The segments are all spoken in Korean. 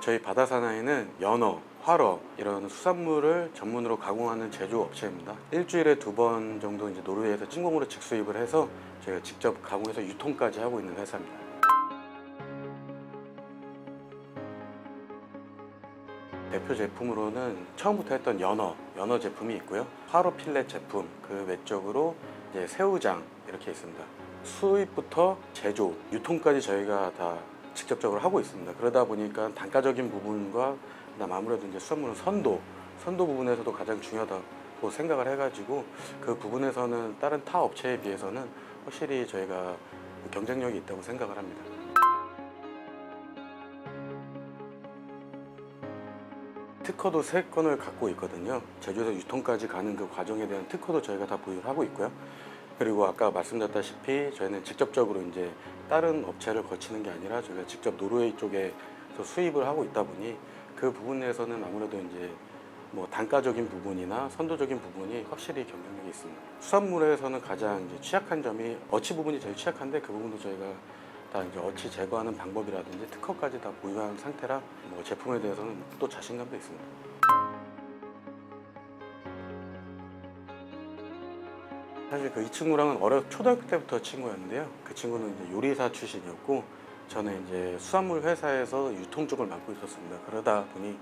네, 저희 바다사나이는 연어, 활어 이런 수산물을 전문으로 가공하는 제조 업체입니다. 일주일에 두 번 정도 이제 노르웨이에서 찐공으로 직수입을 해서 저희가 직접 가공해서 유통까지 하고 있는 회사입니다. 대표 제품으로는 처음부터 했던 연어, 연어 제품이 있고요. 화로 필렛 제품, 그 외적으로 이제 새우장 이렇게 있습니다. 수입부터 제조, 유통까지 저희가 다 직접적으로 하고 있습니다. 그러다 보니까 단가적인 부분과 그다음 아무래도 이제 수산물은 선도, 선도 부분에서도 가장 중요하다고 생각을 해가지고 그 부분에서는 다른 타 업체에 비해서는 확실히 저희가 경쟁력이 있다고 생각을 합니다. 특허도 세 건을 갖고 있거든요. 제주에서 유통까지 가는 그 과정에 대한 특허도 저희가 다 보유를 하고 있고요. 그리고 아까 말씀드렸다시피 저희는 직접적으로 이제 다른 업체를 거치는 게 아니라 저희가 직접 노르웨이 쪽에서 수입을 하고 있다 보니 그 부분에서는 아무래도 이제 뭐 단가적인 부분이나 선도적인 부분이 확실히 경쟁력이 있습니다. 수산물에서는 가장 이제 취약한 점이 어치 부분이 제일 취약한데 그 부분도 저희가 다 이제 어치 제거하는 방법이라든지 특허까지 다 보유한 상태라 뭐 제품에 대해서는 또 자신감도 있습니다. 사실 그 이 친구랑은 어려 초등학교 때부터 친구였는데요. 그 친구는 이제 요리사 출신이었고 저는 이제 수산물 회사에서 유통 쪽을 맡고 있었습니다. 그러다 보니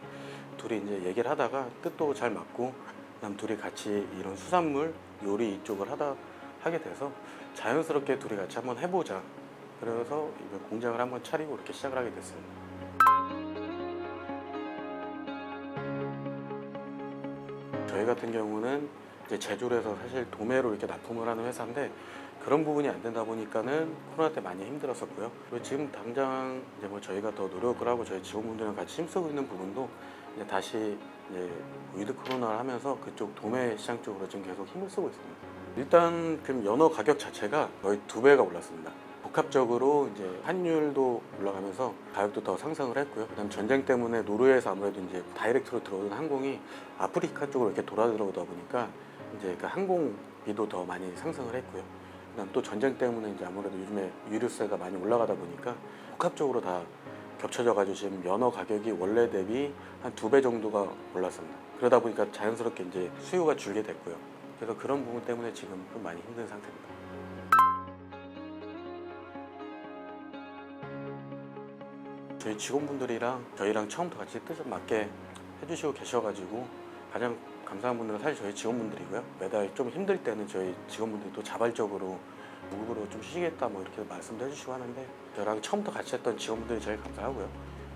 둘이 이제 얘기를 하다가 뜻도 잘 맞고 그다음 둘이 같이 이런 수산물 요리 이쪽을 하다 하게 돼서 자연스럽게 둘이 같이 한번 해보자. 그래서 이거 공장을 한번 차리고 이렇게 시작을 하게 됐습니다. 저희 같은 경우는 이제 제조를 해서 사실 도매로 이렇게 납품을 하는 회사인데 그런 부분이 안 되다 보니까는 코로나 때 많이 힘들었었고요. 그리고 지금 당장 이제 뭐 저희가 더 노력을 하고 저희 직원분들이랑 같이 힘쓰고 있는 부분도 이제 다시 이제 위드 코로나를 하면서 그쪽 도매 시장 쪽으로 지금 계속 힘을 쓰고 있습니다. 일단 그럼 연어 가격 자체가 거의 두 배가 올랐습니다. 복합적으로 이제 환율도 올라가면서 가격도 더 상승을 했고요. 그다음 전쟁 때문에 노르웨이에서 아무래도 이제 다이렉트로 들어오는 항공이 아프리카 쪽으로 이렇게 돌아 들어오다 보니까 이제 그 항공비도 더 많이 상승을 했고요. 그다음 또 전쟁 때문에 이제 아무래도 요즘에 유류세가 많이 올라가다 보니까 복합적으로 다 겹쳐져 가지고 지금 연어 가격이 원래 대비 한 두 배 정도가 올랐습니다. 그러다 보니까 자연스럽게 이제 수요가 줄게 됐고요. 그래서 그런 부분 때문에 지금 좀 많이 힘든 상태입니다. 저희 직원분들이랑 저희랑 처음부터 같이 뜻을 맞게 해주시고 계셔가지고 가장 감사한 분들은 사실 저희 직원분들이고요. 매달 좀 힘들 때는 저희 직원분들이 또 자발적으로 무급으로 좀 쉬시겠다 뭐 이렇게 말씀도 해주시고 하는데 저랑 처음부터 같이 했던 직원분들이 제일 감사하고요.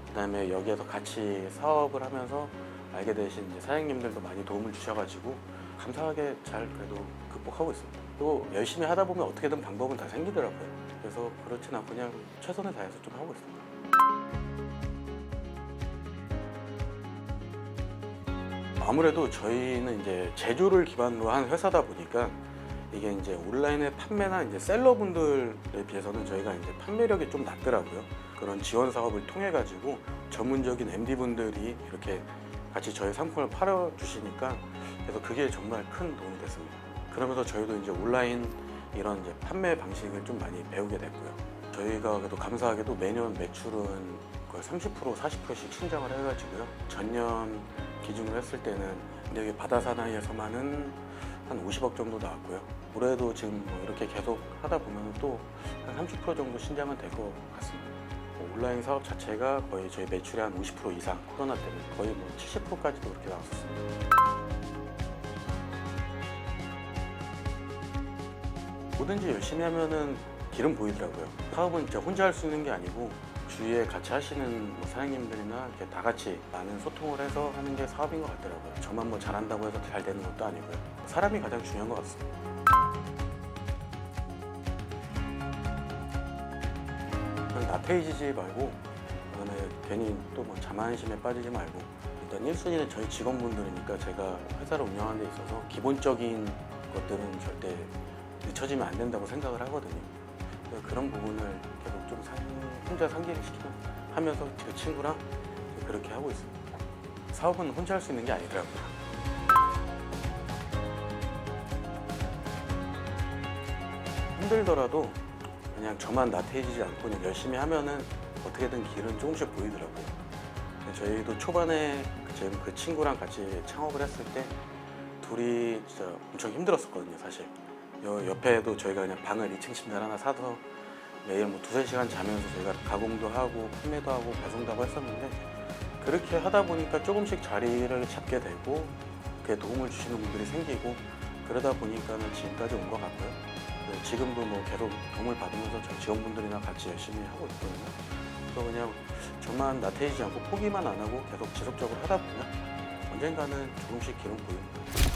그다음에 여기에서 같이 사업을 하면서 알게 되신 이제 사장님들도 많이 도움을 주셔가지고 감사하게 잘 그래도 극복하고 있습니다. 또 열심히 하다 보면 어떻게든 방법은 다 생기더라고요. 그래서 그렇진 않고 그냥 최선을 다해서 좀 하고 있습니다. 아무래도 저희는 이제 제조를 기반으로 한 회사다 보니까 이게 이제 온라인의 판매나 이제 셀러분들에 비해서는 저희가 이제 판매력이 좀 낮더라고요. 그런 지원 사업을 통해 가지고 전문적인 MD 분들이 이렇게 같이 저희 상품을 팔아 주시니까 그래서 그게 정말 큰 도움이 됐습니다. 그러면서 저희도 이제 온라인 이런 이제 판매 방식을 좀 많이 배우게 됐고요. 저희가 그래도 감사하게도 매년 매출은 거의 30% 40%씩 신장을 해가지고요. 전년 기준으로 했을 때는 여기 바다 사나이에서만은 한 50억 정도 나왔고요. 올해도 지금 뭐 이렇게 계속 하다 보면 또 한 30% 정도 신장은 될 것 같습니다. 뭐 온라인 사업 자체가 거의 저희 매출의 한 50% 이상 코로나 때문에 거의 뭐 70%까지도 그렇게 나왔었습니다. 뭐든지 열심히 하면은 길은 보이더라고요. 사업은 진짜 혼자 할 수 있는 게 아니고 주위에 같이 하시는 뭐 사장님들이나 이렇게 다 같이 많은 소통을 해서 하는 게 사업인 것 같더라고요. 저만 뭐 잘한다고 해서 잘 되는 것도 아니고요. 사람이 가장 중요한 것 같습니다. 그냥 나태해지지 말고 그다음에 괜히 또 뭐 자만심에 빠지지 말고 일단 1순위는 저희 직원분들이니까 제가 회사를 운영하는 데 있어서 기본적인 것들은 절대 늦춰지면 안 된다고 생각을 하거든요. 그런 부분을 좀 상- 혼자 상기를 시키면 하면서 제 친구랑 그렇게 하고 있습니다. 사업은 혼자 할 수 있는 게 아니더라고요. 힘들더라도 그냥 저만 나태해지지 않고 그냥 열심히 하면은 어떻게든 길은 조금씩 보이더라고요. 저희도 초반에 그 친구랑 같이 창업을 했을 때 둘이 진짜 엄청 힘들었었거든요, 사실. 여, 옆에도 저희가 그냥 방을 2층 침대를 하나 사서 매일 뭐 두세 시간 자면서 저희가 가공도 하고 판매도 하고 배송도 하고 했었는데 그렇게 하다 보니까 조금씩 자리를 잡게 되고 그게 도움을 주시는 분들이 생기고 그러다 보니까는 지금까지 온 것 같고요. 네, 지금도 뭐 계속 도움을 받으면서 저희 직원분들이랑 같이 열심히 하고 있거든요. 그래서 그냥 저만 나태해지지 않고 포기만 안 하고 계속 지속적으로 하다 보면 언젠가는 조금씩 기름 보입니다.